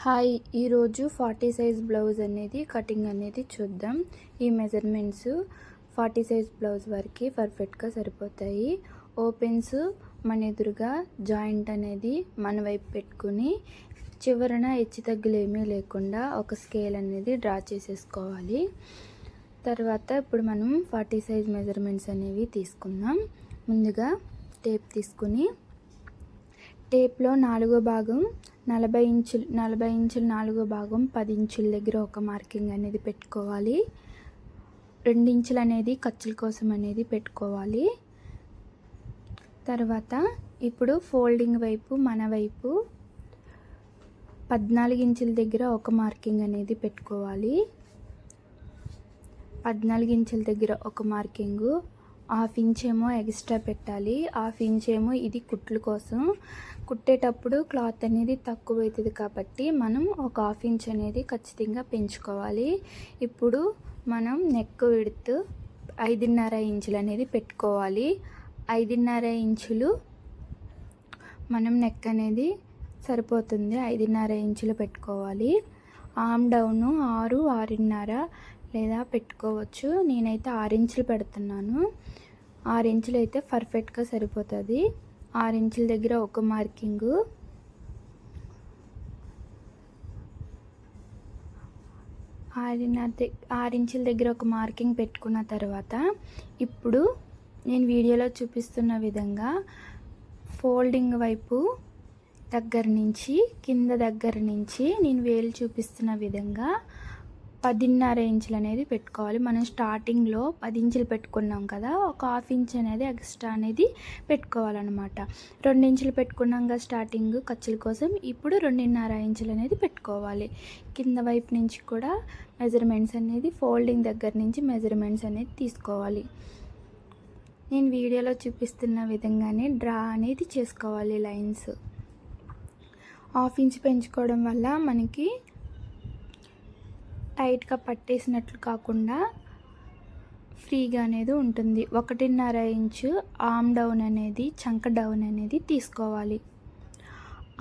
Hi ఈరోజు forty size blouse అనేది cutting అనేది చూద్దాం. ఈ మెజర్మెంట్స్ ఫార్టీ సైజ్ బ్లౌజ్ వరకు పర్ఫెక్ట్గా సరిపోతాయి. ఓపెన్స్ మన ఎదురుగా జాయింట్ అనేది మన వైపు పెట్టుకుని చివరన హెచ్చు తగ్గులు ఏమీ లేకుండా ఒక స్కేల్ అనేది డ్రా చేసేసుకోవాలి. తర్వాత ఇప్పుడు మనం ఫార్టీ సైజ్ మెజర్మెంట్స్ అనేవి తీసుకుందాం. ముందుగా టేప్ తీసుకుని టేప్లో నాలుగో భాగం నలభై ఇంచులు నలభై ఇంచులు నాలుగో భాగం పది ఇంచుల దగ్గర ఒక మార్కింగ్ అనేది పెట్టుకోవాలి. ఇంచులు అనేది ఖర్చుల కోసం అనేది పెట్టుకోవాలి. తర్వాత ఇప్పుడు ఫోల్డింగ్ వైపు మన వైపు పద్నాలుగు ఇంచుల దగ్గర ఒక మార్కింగ్ అనేది పెట్టుకోవాలి. పద్నాలుగు ఇంచుల దగ్గర ఒక మార్కింగు హాఫ్ ఇంచ్ ఏమో ఎక్స్ట్రా పెట్టాలి. హాఫ్ ఇంచ్ ఏమో ఇది కుట్లు కోసం. కుట్టేటప్పుడు క్లాత్ అనేది తక్కువ అవుతుంది కాబట్టి మనం ఒక హాఫ్ ఇంచ్ అనేది ఖచ్చితంగా పెంచుకోవాలి. ఇప్పుడు మనం నెక్ విడుతూ ఐదున్నర ఇంచులు అనేది పెట్టుకోవాలి. ఐదున్నర ఇంచులు మనం నెక్ అనేది సరిపోతుంది. ఐదున్నర ఇంచులు పెట్టుకోవాలి. ఆమ్ డౌను ఆరు ఆరున్నర లేదా పెట్టుకోవచ్చు. నేనైతే ఆరు ఇంచులు పెడుతున్నాను. ఆరు ఇంచులు అయితే పర్ఫెక్ట్గా సరిపోతుంది. ఆరు ఇంచుల దగ్గర ఒక మార్కింగు. ఆరున్నర ఆరు ఇంచుల దగ్గర ఒక మార్కింగ్ పెట్టుకున్న తర్వాత ఇప్పుడు నేను వీడియోలో చూపిస్తున్న విధంగా ఫోల్డింగ్ వైపు దగ్గర నుంచి కింద దగ్గర నుంచి నేను వేలు చూపిస్తున్న విధంగా పదిన్నర ఇంచులు అనేది పెట్టుకోవాలి. మనం స్టార్టింగ్లో పది ఇంచులు పెట్టుకున్నాం కదా ఒక హాఫ్ ఇంచ్ అనేది ఎక్స్ట్రా అనేది పెట్టుకోవాలన్నమాట. రెండు ఇంచులు పెట్టుకున్నాం కదా స్టార్టింగ్ ఖర్చుల కోసం ఇప్పుడు రెండున్నర ఇంచులు అనేది పెట్టుకోవాలి. కింద వైపు నుంచి కూడా మెజర్మెంట్స్ అనేది ఫోల్డింగ్ దగ్గర నుంచి మెజర్మెంట్స్ అనేది తీసుకోవాలి. నేను వీడియోలో చూపిస్తున్న విధంగానే డ్రా అనేది చేసుకోవాలి లైన్స్. హాఫ్ ఇంచ్ పెంచుకోవడం వల్ల మనకి టైట్గా పట్టేసినట్లు కాకుండా ఫ్రీగా అనేది ఉంటుంది. ఒకటిన్నర ఇంచు ఆమ్ డౌన్ అనేది చంక డౌన్ అనేది తీసుకోవాలి.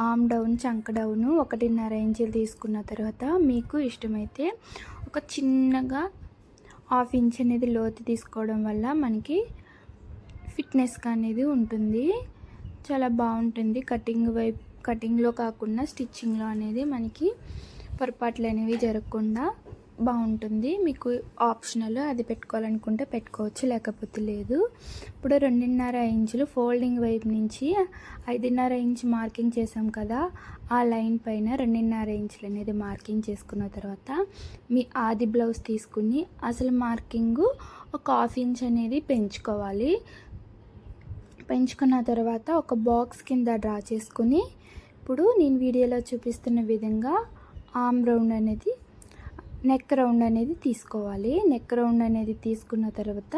ఆమ్ డౌన్ చంక డౌన్ ఒకటిన్నర ఇంచులు తీసుకున్న తర్వాత మీకు ఇష్టమైతే ఒక చిన్నగా హాఫ్ ఇంచ్ అనేది లోతు తీసుకోవడం వల్ల మనకి ఫిట్నెస్గా అనేది ఉంటుంది. చాలా బాగుంటుంది. కటింగ్ వైపు కటింగ్లో కాకుండా స్టిచ్చింగ్లో అనేది మనకి పొరపాట్లు అనేవి జరగకుండా బాగుంటుంది. మీకు ఆప్షనల్ అది పెట్టుకోవాలనుకుంటే పెట్టుకోవచ్చు లేకపోతే లేదు. ఇప్పుడు రెండున్నర ఇంచులు ఫోల్డింగ్ వైపు నుంచి ఐదున్నర ఇంచ్ మార్కింగ్ చేసాం కదా ఆ లైన్ పైన రెండున్నర ఇంచులు అనేది మార్కింగ్ చేసుకున్న తర్వాత మీ ఆది బ్లౌజ్ తీసుకుని అసలు మార్కింగ్ ఒక హాఫ్ ఇంచ్ అనేది పెంచుకోవాలి. పెంచుకున్న తర్వాత ఒక బాక్స్ కింద డ్రా చేసుకుని ఇప్పుడు నేను వీడియోలో చూపిస్తున్న విధంగా ఆమ్ రౌండ్ అనేది నెక్ రౌండ్ అనేది తీసుకోవాలి. నెక్ రౌండ్ అనేది తీసుకున్న తర్వాత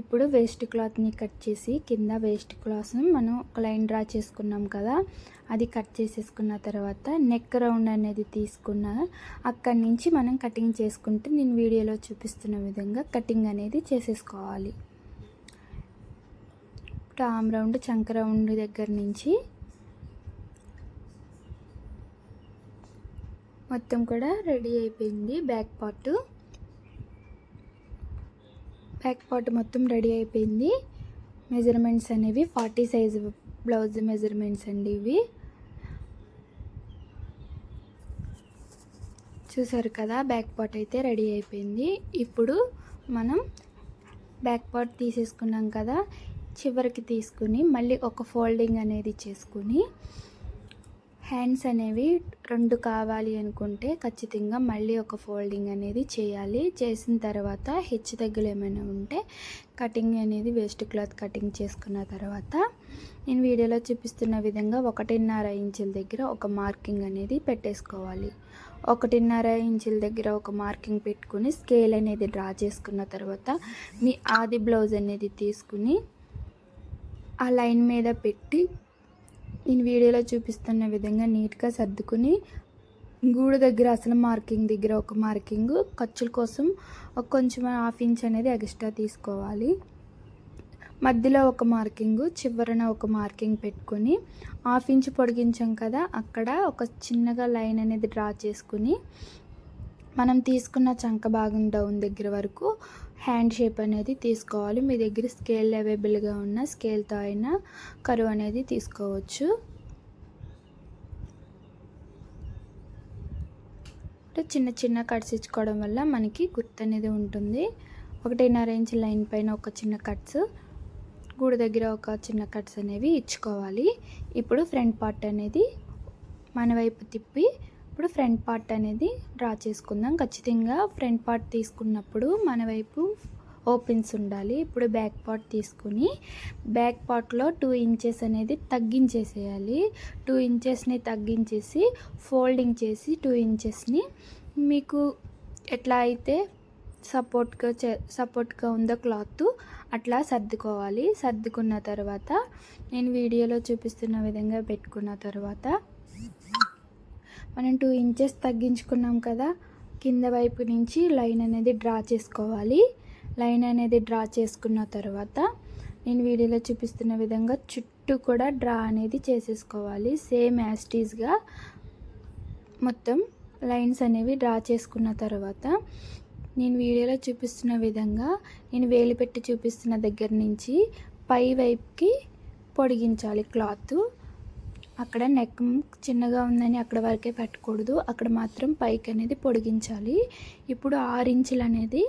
ఇప్పుడు వేస్ట్ క్లాత్ని కట్ చేసి కింద వేస్ట్ క్లాత్ని మనం ఒక లైన్ డ్రా చేసుకున్నాం కదా అది కట్ చేసేసుకున్న తర్వాత నెక్ రౌండ్ అనేది తీసుకున్న అక్కడి నుంచి మనం కటింగ్ చేసుకుంటే నేను వీడియోలో చూపిస్తున్న విధంగా కటింగ్ అనేది చేసేసుకోవాలి. ఇప్పుడు ఆమ్ రౌండ్ చంక రౌండ్ దగ్గర నుంచి మొత్తం కూడా రెడీ అయిపోయింది బ్యాక్ పార్ట్. బ్యాక్ పార్ట్ మొత్తం రెడీ అయిపోయింది. మెజర్మెంట్స్ అనేవి ఫార్టీ సైజ్ బ్లౌజ్ మెజర్మెంట్స్ అండి ఇవి. చూసారు కదా బ్యాక్ పార్ట్ అయితే రెడీ అయిపోయింది. ఇప్పుడు మనం బ్యాక్ పార్ట్ తీసేసుకున్నాం కదా చివరికి తీసుకుని మళ్ళీ ఒక ఫోల్డింగ్ అనేది చేసుకుని హ్యాండ్స్ అనేవి రెండు కావాలి అనుకుంటే ఖచ్చితంగా మళ్ళీ ఒక ఫోల్డింగ్ అనేది చేయాలి. చేసిన తర్వాత హెచ్చు తగ్గులు ఏమైనా ఉంటే కటింగ్ అనేది వేస్ట్ క్లాత్ కటింగ్ చేసుకున్న తర్వాత నేను వీడియోలో చూపిస్తున్న విధంగా ఒకటిన్నర ఇంచుల దగ్గర ఒక మార్కింగ్ అనేది పెట్టేసుకోవాలి. ఒకటిన్నర ఇంచుల దగ్గర ఒక మార్కింగ్ పెట్టుకుని స్కేల్ అనేది డ్రా చేసుకున్న తర్వాత మీ ఆది బ్లౌజ్ అనేది తీసుకుని ఆ లైన్ మీద పెట్టి నేను వీడియోలో చూపిస్తున్న విధంగా నీట్గా సర్దుకుని గూడు దగ్గర అసలు మార్కింగ్ దగ్గర ఒక మార్కింగ్ ఖర్చుల కోసం ఒక కొంచెం హాఫ్ ఇంచ్ అనేది ఎక్స్ట్రా తీసుకోవాలి. మధ్యలో ఒక మార్కింగ్ చివరన ఒక మార్కింగ్ పెట్టుకొని హాఫ్ ఇంచ్ పొడిగించాం కదా అక్కడ ఒక చిన్నగా లైన్ అనేది డ్రా చేసుకుని మనం తీసుకున్న చంక భాగం డౌన్ దగ్గర వరకు హ్యాండ్ షేప్ అనేది తీసుకోవాలి. మీ దగ్గర స్కేల్ అవైలబుల్గా ఉన్న స్కేల్తో అయినా కరువు అనేది తీసుకోవచ్చు. చిన్న చిన్న కట్స్ ఇచ్చుకోవడం వల్ల మనకి గుర్తు అనేది ఉంటుంది. ఒకటిన్నర ఇంచ్ లైన్ పైన ఒక చిన్న కట్స్ గూడు దగ్గర ఒక చిన్న కట్స్ అనేవి ఇచ్చుకోవాలి. ఇప్పుడు ఫ్రంట్ పార్ట్ అనేది మన వైపు తిప్పి ఇప్పుడు ఫ్రంట్ పార్ట్ అనేది డ్రా చేసుకుందాం. ఖచ్చితంగా ఫ్రంట్ పార్ట్ తీసుకున్నప్పుడు మన వైపు ఓపెన్స్ ఉండాలి. ఇప్పుడు బ్యాక్ పార్ట్ తీసుకుని బ్యాక్ పార్ట్లో టూ ఇంచెస్ అనేది తగ్గించేసేయాలి. టూ ఇంచెస్ని తగ్గించేసి ఫోల్డింగ్ చేసి టూ ఇంచెస్ని మీకు ఎట్లా అయితే సపోర్ట్గా చే సపోర్ట్గా ఉందో క్లాత్ అట్లా సర్దుకోవాలి. సర్దుకున్న తర్వాత నేను వీడియోలో చూపిస్తున్న విధంగా పెట్టుకున్న తర్వాత మనం టూ ఇంచెస్ తగ్గించుకున్నాం కదా కింద వైపు నుంచి లైన్ అనేది డ్రా చేసుకోవాలి. లైన్ అనేది డ్రా చేసుకున్న తర్వాత నేను వీడియోలో చూపిస్తున్న విధంగా చుట్టూ కూడా డ్రా అనేది చేసేసుకోవాలి. సేమ్ యాస్టీస్గా మొత్తం లైన్స్ అనేవి డ్రా చేసుకున్న తర్వాత నేను వీడియోలో చూపిస్తున్న విధంగా నేను వేలు పెట్టి చూపిస్తున్న దగ్గర నుంచి పై వైపుకి పొడిగించాలి క్లాత్. అక్కడ నెక్ చిన్నగా ఉందని అక్కడ వరకే పెట్టకూడదు. అక్కడ మాత్రం పైకి అనేది పొడిగించాలి. ఇప్పుడు ఆరు ఇంచులు అనేది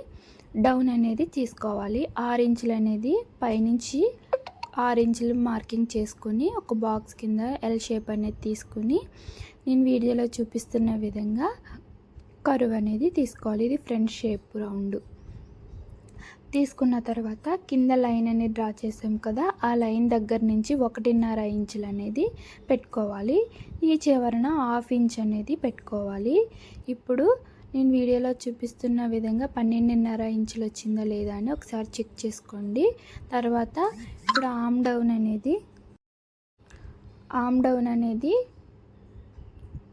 డౌన్ అనేది తీసుకోవాలి. ఆరు ఇంచులు అనేది పైనుంచి ఆరు ఇంచులు మార్కింగ్ చేసుకొని ఒక బాక్స్ కింద ఎల్ షేప్ అనేది తీసుకుని నేను వీడియోలో చూపిస్తున్న విధంగా కరువు అనేది తీసుకోవాలి. ఇది ఫ్రంట్ షేప్ రౌండ్ తీసుకున్న తర్వాత కింద లైన్ అనేది డ్రా చేసాం కదా ఆ లైన్ దగ్గర నుంచి ఒకటిన్నర ఇంచులు అనేది పెట్టుకోవాలి. ఈ చివరన హాఫ్ ఇంచ్ అనేది పెట్టుకోవాలి. ఇప్పుడు నేను వీడియోలో చూపిస్తున్న విధంగా పన్నెండున్నర ఇంచులు వచ్చిందా లేదా అని ఒకసారి చెక్ చేసుకోండి. తర్వాత ఇప్పుడు ఆమ్ డౌన్ అనేది ఆమ్ డౌన్ అనేది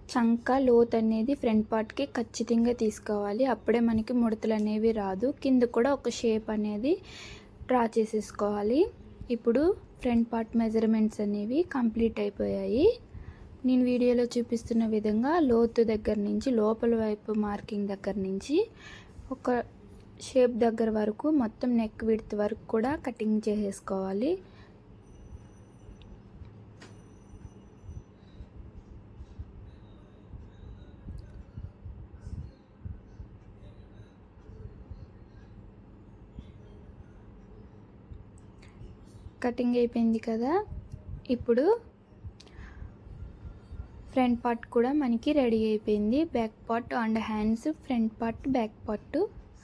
చంక లోత్ అనేది ఫ్రంట్ పార్ట్కి ఖచ్చితంగా తీసుకోవాలి. అప్పుడే మనకి ముడతలు అనేవి రాదు. కింద కూడా ఒక షేప్ అనేది డ్రా చేసేసుకోవాలి. ఇప్పుడు ఫ్రంట్ పార్ట్ మెజర్మెంట్స్ అనేవి కంప్లీట్ అయిపోయాయి. నేను వీడియోలో చూపిస్తున్న విధంగా లోతు దగ్గర నుంచి లోపల వైపు మార్కింగ్ దగ్గర నుంచి ఒక షేప్ దగ్గర వరకు మొత్తం నెక్ విడ్త్ వరకు కూడా కటింగ్ చేసేసుకోవాలి. కటింగ్ అయిపోయింది కదా ఇప్పుడు ఫ్రంట్ పార్ట్ కూడా మనకి రెడీ అయిపోయింది. Back part and hands front part back part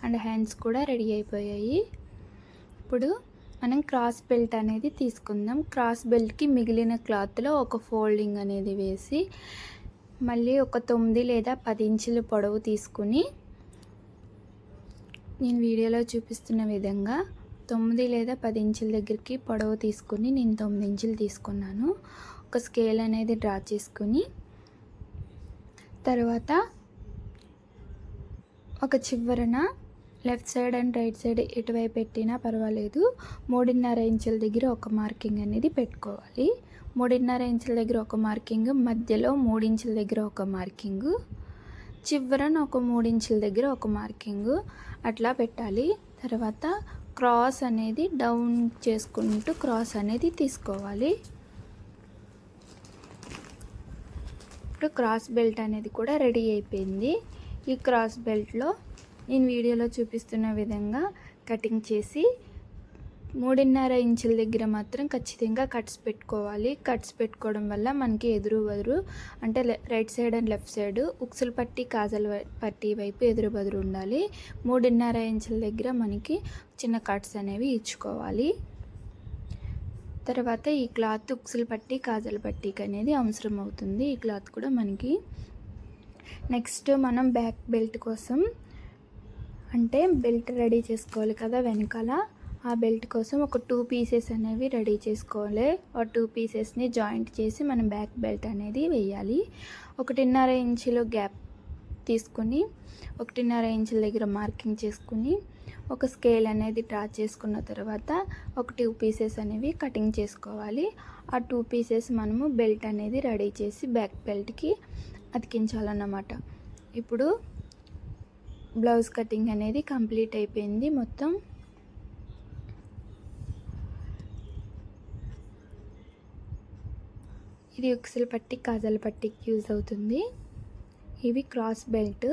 and hands కూడా రెడీ అయిపోయాయి. ఇప్పుడు మనం క్రాస్ బెల్ట్ అనేది తీసుకుందాం. క్రాస్ బెల్ట్కి మిగిలిన క్లాత్లో ఒక ఫోల్డింగ్ అనేది వేసి మళ్ళీ ఒక తొమ్మిది లేదా పది ఇంచుల పొడవు తీసుకుని నేను వీడియోలో చూపిస్తున్న విధంగా తొమ్మిది లేదా పది ఇంచుల దగ్గరికి పొడవు తీసుకుని నేను తొమ్మిది ఇంచులు తీసుకున్నాను. ఒక స్కేల్ అనేది డ్రా చేసుకుని తర్వాత ఒక చివరన left side and right side ఎటువైపు పెట్టినా పర్వాలేదు. మూడున్నర ఇంచుల దగ్గర ఒక మార్కింగ్ అనేది పెట్టుకోవాలి. మూడున్నర ఇంచుల దగ్గర ఒక మార్కింగ్ మధ్యలో మూడించుల దగ్గర ఒక మార్కింగ్ చివరన ఒక మూడించుల దగ్గర ఒక మార్కింగ్ అట్లా పెట్టాలి. తర్వాత క్రాస్ అనేది డౌన్ చేసుకుంటూ క్రాస్ అనేది తీసుకోవాలి. ఇప్పుడు క్రాస్ బెల్ట్ అనేది కూడా రెడీ అయిపోయింది. ఈ క్రాస్ బెల్ట్లో నేను వీడియోలో చూపిస్తున్న విధంగా కటింగ్ చేసి మూడున్నర ఇంచుల దగ్గర మాత్రం ఖచ్చితంగా కట్స్ పెట్టుకోవాలి. కట్స్ పెట్టుకోవడం వల్ల మనకి ఎదురు బదురు అంటే right side and left side ఉక్సులు పట్టి కాజల పట్టి వైపు ఎదురు బదురు ఉండాలి. మూడున్నర ఇంచుల దగ్గర మనకి చిన్న కట్స్ అనేవి ఇచ్చుకోవాలి. తర్వాత ఈ క్లాత్ ఉక్సులు పట్టి కాజల పట్టీకి అనేది అవసరం అవుతుంది. ఈ క్లాత్ కూడా మనకి నెక్స్ట్ మనం బ్యాక్ బెల్ట్ కోసం అంటే బెల్ట్ రెడీ చేసుకోవాలి కదా వెనకాల. ఆ బెల్ట్ కోసం ఒక టూ పీసెస్ అనేవి రెడీ చేసుకోవాలి. ఆ టూ పీసెస్ని జాయింట్ చేసి మనం బ్యాక్ బెల్ట్ అనేది వేయాలి. ఒకటిన్నర ఇంచులో గ్యాప్ తీసుకుని ఒకటిన్నర ఇంచుల దగ్గర మార్కింగ్ చేసుకుని ఒక స్కేల్ అనేది డ్రా చేసుకున్న తర్వాత ఒక టూ పీసెస్ అనేవి కటింగ్ చేసుకోవాలి. ఆ టూ పీసెస్ మనము బెల్ట్ అనేది రెడీ చేసి బ్యాక్ బెల్ట్కి అతికించాలన్నమాట. ఇప్పుడు బ్లౌజ్ కటింగ్ అనేది కంప్లీట్ అయిపోయింది మొత్తం. ఇది ఉక్సుల పట్టి కాజల పట్టికి యూజ్ అవుతుంది. ఇవి క్రాస్ బెల్ట్.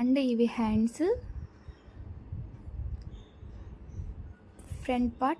అండ్ ఇవి హ్యాండ్స్. Front part